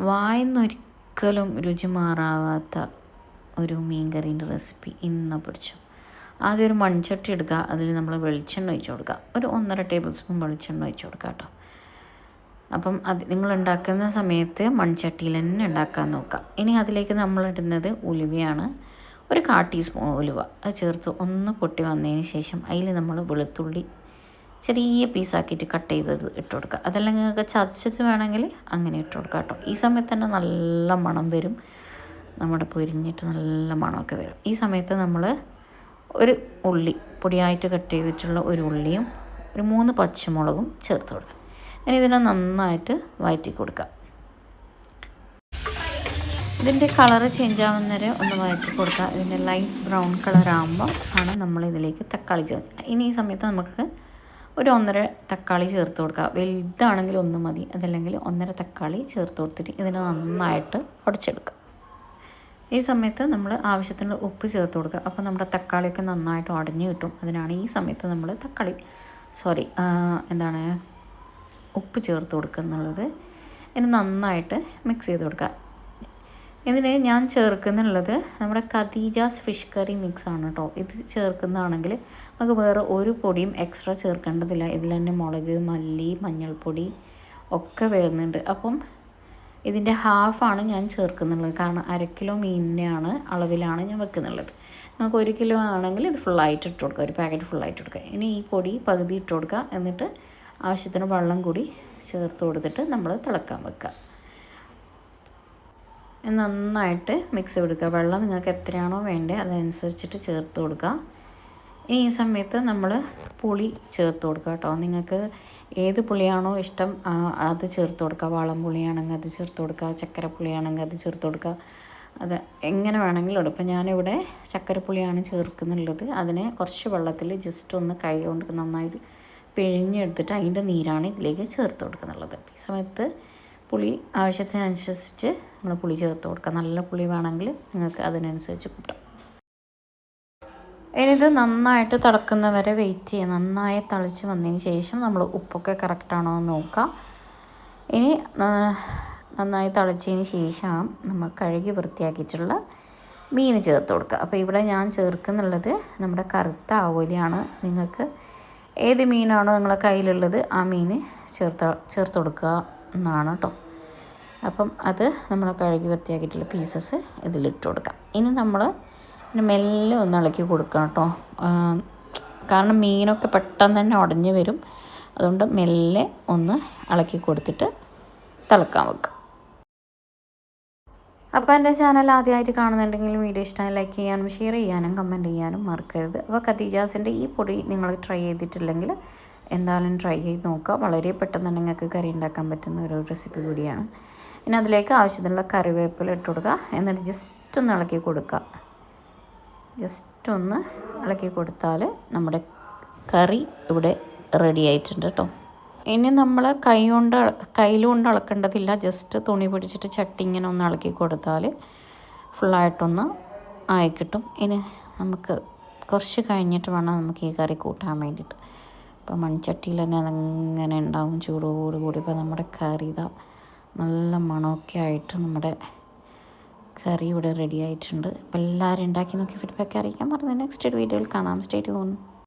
വായന്നൊരിക്കലും രുചി മാറാവാത്ത ഒരു മീൻകറീന്റെ റെസിപ്പി ഇന്ന് പിടിച്ചു. ആദ്യം ഒരു മൺചട്ടി എടുക്കുക അതിൽ നമ്മൾ വെളിച്ചെണ്ണ ഒഴിച്ചു കൊടുക്കുക. ഒരു ഒന്നര ടേബിൾ സ്പൂൺ വെളിച്ചെണ്ണ ഒഴിച്ചു കൊടുക്കുക കേട്ടോ. അപ്പം അത് നിങ്ങൾ ഉണ്ടാക്കുന്ന സമയത്ത് മൺചട്ടിയിൽ തന്നെ ഉണ്ടാക്കാൻ നോക്കുക. ഇനി അതിലേക്ക് നമ്മൾ ഇടുന്നത് ഉലുവയാണ്. ഒരു കാ ടീസ്പൂൺ ഉലുവ. അത് ചേർത്ത് ഒന്ന് പൊട്ടി വന്നതിന് ശേഷം അതിൽ നമ്മൾ വെളുത്തുള്ളി ചെറിയ പീസാക്കിയിട്ട് കട്ട് ചെയ്ത് ഇട്ട് കൊടുക്കുക. അതല്ലെങ്കിൽ നിങ്ങൾക്ക് ചതച്ചിട്ട് വേണമെങ്കിൽ അങ്ങനെ ഇട്ട് കൊടുക്കുക കേട്ടോ. ഈ സമയത്ത് തന്നെ നല്ല മണം വരും. നമ്മുടെ പൊരിഞ്ഞിട്ട് നല്ല മണമൊക്കെ വരും. ഈ സമയത്ത് നമ്മൾ ഒരു ഉള്ളി പൊടിയായിട്ട് കട്ട് ചെയ്തിട്ടുള്ള ഒരു ഉള്ളിയും ഒരു മൂന്ന് പച്ചമുളകും ചേർത്ത് കൊടുക്കുക. ഇനി ഇതിനെ നന്നായിട്ട് വയറ്റി കൊടുക്കുക. ഇതിന്റെ കളറ് ചേഞ്ച് ആവുന്നവരെ ഒന്ന് വഴറ്റി കൊടുക്കുക. ഇതിന്റെ ലൈറ്റ് ബ്രൗൺ കളർ ആകുമ്പോൾ ആണ് നമ്മൾ ഇതിലേക്ക് തക്കാളി ചേർക്കുക. ഇനി ഈ സമയത്ത് നമുക്ക് ഒരു ഒന്നര തക്കാളി ചേർത്ത് കൊടുക്കുക. വലുതാണെങ്കിൽ ഒന്ന് മതി. അതല്ലെങ്കിൽ ഒന്നര തക്കാളി ചേർത്ത് കൊടുത്തിട്ട് ഇതിനെ നന്നായിട്ട് ഉടച്ചെടുക്കുക. ഈ സമയത്ത് നമ്മൾ ആവശ്യത്തിന് ഉപ്പ് ചേർത്ത് കൊടുക്കുക. അപ്പോൾ നമ്മുടെ തക്കാളിയൊക്കെ നന്നായിട്ട് ഉടഞ്ഞു കിട്ടും. അതിനാണ് ഈ സമയത്ത് നമ്മൾ തക്കാളി സോറി എന്താണ് ഉപ്പ് ചേർത്ത് കൊടുക്കുക എന്നുള്ളത്. ഇനി നന്നായിട്ട് മിക്സ് ചെയ്ത് കൊടുക്കുക. ഇതിന് ഞാൻ ചേർക്കുന്നുള്ളത് നമ്മുടെ കതീജാസ് ഫിഷ് കറി മിക്സ് ആണ് കേട്ടോ ഇത് ചേർക്കുന്നതാണെങ്കിൽ നമുക്ക് വേറെ ഒരു പൊടിയും എക്സ്ട്രാ ചേർക്കേണ്ടതില്ല. ഇതിൽ തന്നെ മുളക് മല്ലി മഞ്ഞൾപ്പൊടി ഒക്കെ വരുന്നുണ്ട്. അപ്പം ഇതിന്റെ ഹാഫാണ് ഞാൻ ചേർക്കുന്നുള്ളത്. കാരണം അര കിലോ മീനിനെയാണ് അളവിലാണ് ഞാൻ വെക്കുന്നുള്ളത്. നമുക്ക് ഒരു കിലോ ആണെങ്കിൽ ഇത് ഫുള്ളായിട്ട് ഇട്ട് കൊടുക്കുക ഒരു പാക്കറ്റ് ഫുള്ളായിട്ട് കൊടുക്കുക ഇനി ഈ പൊടി പകുതി ഇട്ട് കൊടുക്കുക എന്നിട്ട് ആവശ്യത്തിന് വെള്ളം കൂടി ചേർത്ത് കൊടുത്തിട്ട് നമ്മൾ തിളക്കാൻ വെക്കുക. നന്നായിട്ട് മിക്സ് കൊടുക്കുക വെള്ളം നിങ്ങൾക്ക് എത്രയാണോ വേണ്ടത് അതനുസരിച്ചിട്ട് ചേർത്ത് കൊടുക്കുക. ഈ സമയത്ത് നമ്മൾ പുളി ചേർത്ത് കൊടുക്കുക കേട്ടോ. നിങ്ങൾക്ക് ഏത് പുളിയാണോ ഇഷ്ടം അത് ചേർത്ത് കൊടുക്കുക. വാളം പുളിയാണെങ്കിൽ അത് ചേർത്ത് കൊടുക്കുക. ചക്കര പുളിയാണെങ്കിൽ അത് ചേർത്ത് കൊടുക്കുക. അത് എങ്ങനെ വേണമെങ്കിലും ഇടും. ഇപ്പം ഞാനിവിടെ ചക്കരപ്പുളിയാണ് ചേർക്കുന്നുള്ളത്. അതിനെ കുറച്ച് വെള്ളത്തിൽ ജസ്റ്റ് ഒന്ന് കൈ കൊണ്ട് നന്നായിട്ട് പിഴിഞ്ഞെടുത്തിട്ട് അതിന്റെ നീരാണ് ഇതിലേക്ക് ചേർത്ത് കൊടുക്കുന്നുള്ളത്. ഈ സമയത്ത് പുളി ആവശ്യത്തിനനുസരിച്ച് നമ്മൾ പുളി ചേർത്ത് കൊടുക്കാം. നല്ല പുളി വേണമെങ്കിൽ നിങ്ങൾക്ക് അതിനനുസരിച്ച് കൂട്ടാം. ഇനിയിത് നന്നായിട്ട് തിളക്കുന്ന വരെ വെയിറ്റ് ചെയ്യുക നന്നായി തിളച്ച് വന്നതിന് ശേഷം നമ്മൾ ഉപ്പൊക്കെ കറക്റ്റാണോ എന്ന് നോക്കാം. ഇനി നന്നായി തിളച്ചതിന് ശേഷം നമ്മൾ കഴുകി വൃത്തിയാക്കിയിട്ടുള്ള മീൻ ചേർത്ത് കൊടുക്കുക അപ്പോൾ ഇവിടെ ഞാൻ ചേർക്കുന്നുള്ളത് നമ്മുടെ കറുത്ത ആവോലിയാണ്. നിങ്ങൾക്ക് ഏത് മീനാണോ നിങ്ങളെ കയ്യിലുള്ളത് ആ മീൻ ചേർത്ത് ചേർത്ത് കൊടുക്കുക എന്നാണ് കേട്ടോ അപ്പം അത് നമ്മൾ കഴുകി വൃത്തിയാക്കിയിട്ടുള്ള പീസസ് ഇതിലിട്ട് കൊടുക്കാം. ഇനി നമ്മൾ മെല്ലെ ഒന്ന് ഇളക്കി കൊടുക്കണം കേട്ടോ. കാരണം മീനൊക്കെ പെട്ടെന്ന് തന്നെ ഉടഞ്ഞു വരും. അതുകൊണ്ട് മെല്ലെ ഒന്ന് ഇളക്കി കൊടുത്തിട്ട് തിളക്കാൻ വെക്കുക. അപ്പോൾ എന്റെ ചാനൽ ആദ്യമായിട്ട് കാണുന്നുണ്ടെങ്കിൽ വീഡിയോ ഇഷ്ടമായി ലൈക്ക് ചെയ്യാനും ഷെയർ ചെയ്യാനും കമന്റ് ചെയ്യാനും മറക്കരുത്. അപ്പോൾ ഖദീജാസിന്റെ ഈ പൊടി നിങ്ങൾ ട്രൈ ചെയ്തിട്ടില്ലെങ്കിൽ എന്തായാലും ട്രൈ ചെയ്ത് നോക്കുക. വളരെ പെട്ടെന്ന് നിങ്ങൾക്ക് കറി ഉണ്ടാക്കാൻ പറ്റുന്ന ഒരു റെസിപ്പി കൂടിയാണ്. ഇനി അതിലേക്ക് ആവശ്യത്തിനുള്ള കറിവേപ്പില ഇട്ട് കൊടുക്കുക. എന്നിട്ട് ജസ്റ്റ് ഒന്ന് ഇളക്കി കൊടുക്കുക. ജസ്റ്റ് ഒന്ന് ഇളക്കി കൊടുത്താൽ നമ്മുടെ കറി ഇവിടെ റെഡി ആയിട്ടുണ്ട് കേട്ടോ ഇനി നമ്മൾ കൈ കൊണ്ട് കയ്യിലുകൊണ്ട് ഇളക്കേണ്ടതില്ല ജസ്റ്റ് തുണി പിടിച്ചിട്ട് ചട്ടി ഇങ്ങനെ ഒന്ന് ഇളക്കി കൊടുത്താൽ ഫുള്ളായിട്ടൊന്ന് ആയി കിട്ടും. ഇനി നമുക്ക് കുറച്ച് കഴിഞ്ഞിട്ട് വേണം നമുക്ക് ഈ കറി കൂട്ടാൻ വേണ്ടിയിട്ട്. അപ്പോൾ മൺചട്ടിയിൽ തന്നെ അതങ്ങനെ ഉണ്ടാവും. ചൂടോടുകൂടി. ഇപ്പോൾ നമ്മുടെ കറി ഇതാ നല്ല മണമൊക്കെ ആയിട്ട് നമ്മുടെ കറി ഇവിടെ റെഡി ആയിട്ടുണ്ട്. അപ്പോൾ എല്ലാവരും ഉണ്ടാക്കി നോക്കി ഫീഡ്ബാക്ക് അറിയിക്കാൻ പറഞ്ഞു നെക്സ്റ്റ് ഒരു വീഡിയോയിൽ കാണാം. Stay tune